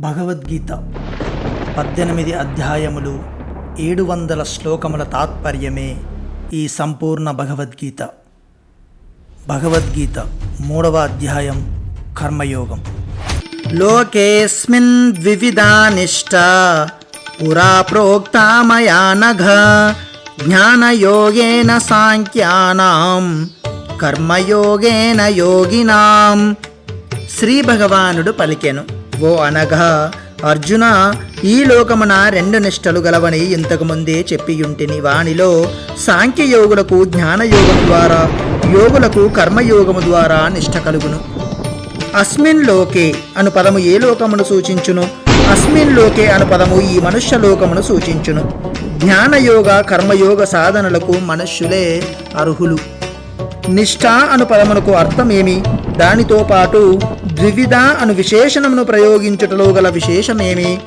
భగవద్గీత పద్దెనిమిది అధ్యాయములు ఏడు వందల శ్లోకముల తాత్పర్యమే ఈ సంపూర్ణ భగవద్గీత. భగవద్గీత మూడవ అధ్యాయం కర్మయోగం. లోకేస్మిన్ ద్వివిధానిష్ట పురా ప్రోక్తామయా నఘ జ్ఞానయోగేన సాంఖ్యానాం కర్మయోగేన యోగినాం. శ్రీ భగవానుడు పలికెను. ఓ అనగా అర్జున ఈ లోకమున రెండు నిష్టలు గలవని ఇంతకు ముందే చెప్పియుంటిని వానిలో సాంఖ్యయోగులకు జ్ఞానయోగము ద్వారా యోగులకు కర్మయోగము ద్వారా నిష్ట కలుగును. అస్మిన్ లోకే అను పదము ఏ లోకమును సూచించును? అస్మిన్ లోకే అను పదము ఈ మనుష్య లోకమును సూచించును. జ్ఞానయోగ కర్మయోగ సాధనలకు మనుష్యులే అర్హులు. నిష్ఠ అను పదమునకు అర్థమేమి? దానితో పాటు ద్వివిధ అను విశేషణమును ప్రయోగించుటలో గల విశేషమేమి?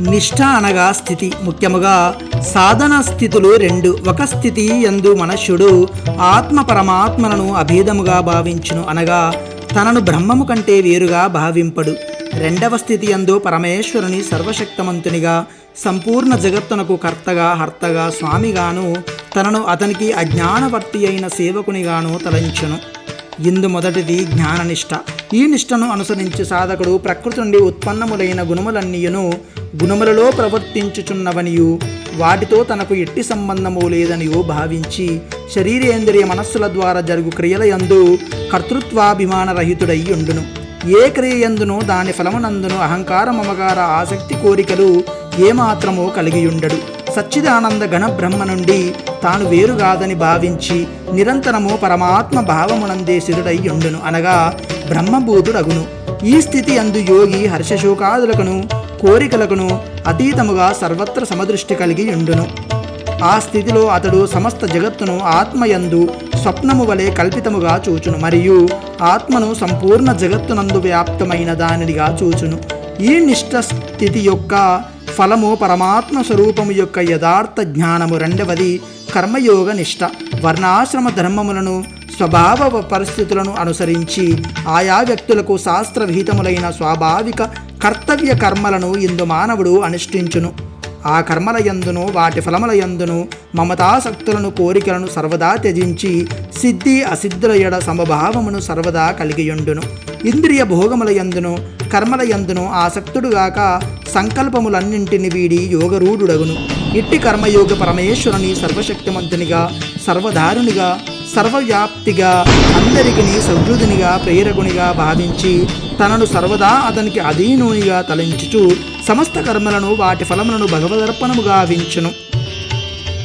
నిష్ఠ అనగా స్థితి. ముఖ్యముగా సాధన స్థితులు రెండు. ఒక స్థితి ఎందు మనుష్యుడు ఆత్మ పరమాత్మలను అభేదముగా భావించును అనగా తనను బ్రహ్మము కంటే వేరుగా భావింపడు. రెండవ స్థితి యందు పరమేశ్వరుని సర్వశక్తమంతునిగా సంపూర్ణ జగత్తునకు కర్తగా హర్తగా స్వామిగాను తనను అతనికి అజ్ఞానవర్తి అయిన సేవకునిగాను తలంచును. ఇందు మొదటిది జ్ఞాననిష్ట. ఈ నిష్టను అనుసరించి సాధకుడు ప్రకృతి నుండి ఉత్పన్నములైన గుణములన్నీయును గుణములలో ప్రవర్తించుచున్నవనియు. వాటితో తనకు ఎట్టి సంబంధము లేదనియు భావించి శరీరేంద్రియ మనస్సుల ద్వారా జరుగు క్రియల యందు కర్తృత్వాభిమాన రహితుడై ఉండును ఏ క్రియ ఎందును దాని ఫలమునందును అహంకార మమకార ఆసక్తి కోరికలు ఏమాత్రమో కలిగియుండడు. సచ్చిదానంద గణ బ్రహ్మ నుండి తాను వేరు కాదని భావించి నిరంతరము పరమాత్మ భావమునందే సిరుడై ఉండును అనగా బ్రహ్మభూతుడగును. ఈ స్థితి అందు యోగి హర్షశోకాదులకును కోరికలకును అతీతముగా సర్వత్ర సమదృష్టి కలిగి ఉండును. ఆ స్థితిలో అతడు సమస్త జగత్తును ఆత్మయందు స్వప్నము వలె కల్పితముగా చూచును మరియు ఆత్మను సంపూర్ణ జగత్తునందు వ్యాప్తమైన దానినిగా చూచును. ఈ నిష్ట స్థితి యొక్క ఫలము పరమాత్మ స్వరూపము యొక్క యథార్థ జ్ఞానము రెండవది కర్మయోగ నిష్ట. వర్ణాశ్రమ ధర్మములను స్వభావ పరిస్థితులను అనుసరించి ఆయా వ్యక్తులకు శాస్త్రవిహితములైన స్వాభావిక కర్తవ్య కర్మలను ఇందు మానవుడు అనుష్ఠించును. ఆ కర్మల యందును వాటి ఫలముల యందును మమతాసక్తులను కోరికలను సర్వదా త్యజించి సిద్ధి అసిద్ధుల ఎడ సమభావమును సర్వదా కలిగియుండును. ఇంద్రియ భోగముల యందును కర్మల యందును ఆసక్తుడుగాక సంకల్పములన్నింటిని వీడి యోగరూఢుడగును. ఇట్టి కర్మయోగ పరమేశ్వరుని సర్వశక్తిమంతునిగా సర్వధారునిగా సర్వవ్యాప్తిగా అందరికిని సహృదునిగా ప్రేరకునిగా భావించి తనను సర్వదా అతనికి అధీనునిగా తలంచుచు సమస్త కర్మలను వాటి ఫలములను భగవదర్పణముగా వించును.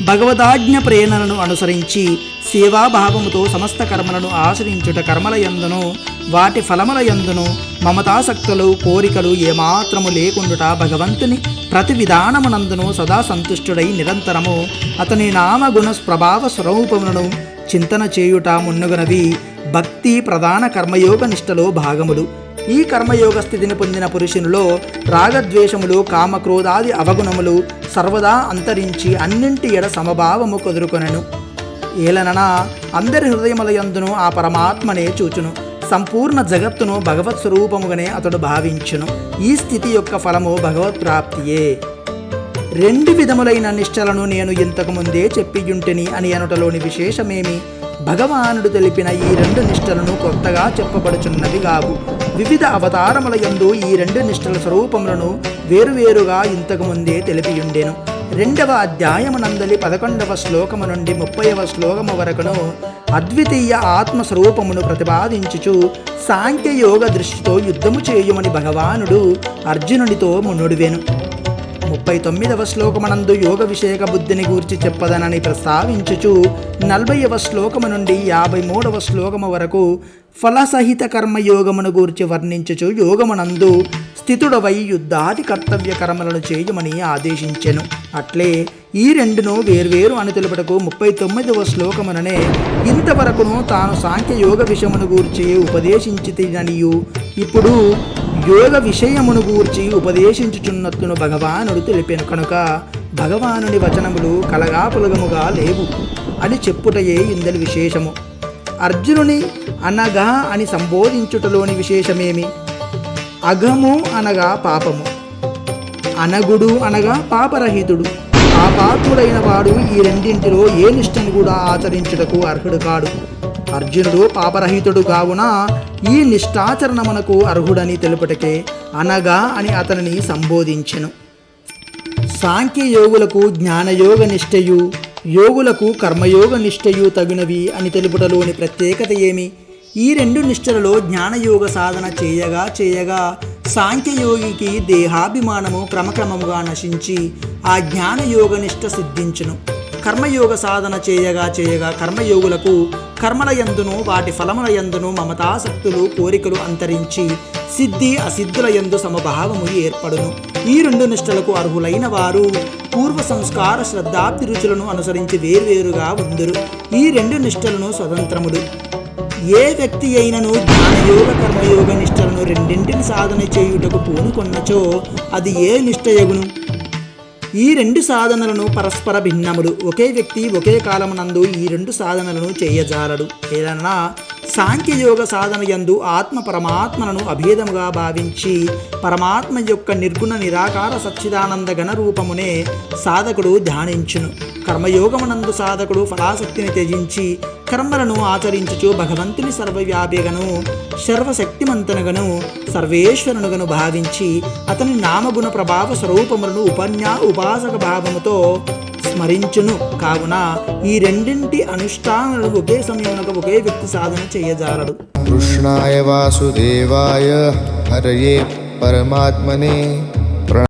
భగవదాజ్ఞ ప్రేరణను అనుసరించి సేవాభావముతో సమస్త కర్మలను ఆచరించుట కర్మల యందును వాటి ఫలముల యందును మమతాసక్తులు కోరికలు ఏమాత్రము లేకుండుట భగవంతుని ప్రతి విధానమునందును సదా సంతుష్టుడై నిరంతరము. అతని నామగుణ ప్రభావ స్వరూపములను చింతన చేయుట మున్నుగనవి భక్తి ప్రధాన కర్మయోగ నిష్టలో భాగములు. ఈ కర్మయోగ స్థితిని పొందిన పురుషునిలో రాగద్వేషములు కామక్రోధాది అవగుణములు సర్వదా అంతరించి అన్నింటి ఎడ సమభావము కుదురుకొనెను. ఏలనన అందరి హృదయములయందును ఆ పరమాత్మనే చూచును. సంపూర్ణ జగత్తును భగవత్ స్వరూపముగానే అతడు భావించును. ఈ స్థితి యొక్క ఫలము భగవత్ ప్రాప్తియే. రెండు విధములైన నిష్టలను నేను ఇంతకు ముందే చెప్పియుంటిని అని అనుటలోని విశేషమేమి? భగవానుడు తెలిపిన ఈ రెండు నిష్టలను కొత్తగా చెప్పబడుచున్నవి కావు. వివిధ అవతారముల యందు ఈ రెండు నిష్టల స్వరూపములను వేరువేరుగా ఇంతకు ముందే తెలిపియుండెను. రెండవ అధ్యాయమునందలి పదకొండవ శ్లోకము నుండి ముప్పైవ శ్లోకము వరకును అద్వితీయ ఆత్మస్వరూపమును ప్రతిపాదించుచు సాంఖ్యయోగ దృష్టితో యుద్ధము చేయుమని భగవానుడు అర్జునుడితో మున్నుడివెను ముప్పై తొమ్మిదవ శ్లోకమనందు యోగ విషయక బుద్ధిని గూర్చి చెప్పదనని ప్రస్తావించుచు నలభైవ శ్లోకము నుండి యాభై మూడవ శ్లోకము వరకు ఫలసహిత కర్మయోగమును గూర్చి వర్ణించుచు యోగమునందు స్థితుడవై యుద్ధాది కర్తవ్య కర్మలను చేయమని ఆదేశించెను. అట్లే ఈ రెండును వేర్వేరు అని తెలుపుటకు ముప్పై తొమ్మిదవ శ్లోకముననే ఇంతవరకును తాను సాంఖ్య యోగ విషయమును గూర్చి ఉపదేశించితిననియు. ఇప్పుడు యోగ విషయమును గూర్చి ఉపదేశించుచున్నట్టును భగవానుడు తెలిపాను కనుక భగవానుని వచనములు కలగాపులగముగా లేవు అని చెప్పుటయే ఇందలి విశేషము. అర్జునుని అనగా అని సంబోధించుటలోని విశేషమేమి? అఘము అనగా పాపము. అనగుడు అనగా పాపరహితుడు. పాపాత్ముడైన వాడు ఈ రెండింటిలో ఏ నిష్టను కూడా ఆచరించుటకు అర్హుడు కాడు. అర్జునుడు పాపరహితుడు కావున ఈ నిష్ఠాచరణమునకు అర్హుడని తెలుపుటకే అనగా అని అతనిని సంబోధించెను. సాంఖ్యయోగులకు జ్ఞానయోగ నిష్టయు యోగులకు కర్మయోగ నిష్టయు తగినవి అని తెలుపుటలోని ప్రత్యేకత ఏమి? ఈ రెండు నిష్ఠలలో జ్ఞానయోగ సాధన చేయగా చేయగా సాంఖ్యయోగికి దేహాభిమానము క్రమక్రమముగా నశించి ఆ జ్ఞానయోగ నిష్ట సిద్ధించును. కర్మయోగ సాధన చేయగా చేయగా కర్మయోగులకు కర్మల యందును వాటి ఫలముల యందును మమతాసక్తులు కోరికలు అంతరించి సిద్ధి అసిద్ధుల యందు సమభావము ఏర్పడును. ఈ రెండు నిష్టలకు అర్హులైన వారు పూర్వ సంస్కార శ్రద్ధాబ్ది రుచులను అనుసరించి వేర్వేరుగా ఉందురు. ఈ రెండు నిష్టలను స్వతంత్రములు. ఏ వ్యక్తి అయినను జ్ఞానయోగ కర్మయోగ నిష్టలను రెండింటిని సాధన చేయుటకు పూనుకొన్నచో అది ఏ నిష్టయగును ఈ రెండు సాధనలను పరస్పర భిన్నములు. ఒకే వ్యక్తి ఒకే కాలమునందు ఈ రెండు సాధనలను చేయజాలడు. ఏదన్నా సాంఖ్యయోగ సాధన యందు ఆత్మ పరమాత్మలను అభేదముగా భావించి పరమాత్మ యొక్క నిర్గుణ నిరాకార సచ్చిదానంద గణ రూపమునే సాధకుడు ధ్యానించును. కర్మయోగమునందు సాధకుడు ఫలాసక్తిని త్యజించి కర్మలను ఆచరించుచు భగవంతుని సర్వవ్యాపిగను సర్వశక్తిమంతనుగను సర్వేశ్వరునుగను భావించి అతని నామగుణ ప్రభావ స్వరూపములను ఉపన్యా ఉపాసక భావముతో స్మరించును. కావున ఈ రెండింటి అనుష్ఠానాలు ఒకే సమయంలో ఒకే వ్యక్తి సాధన చేయజారడు. కృష్ణాయ వాసుదేవాయ హరయే పరమాత్మనే.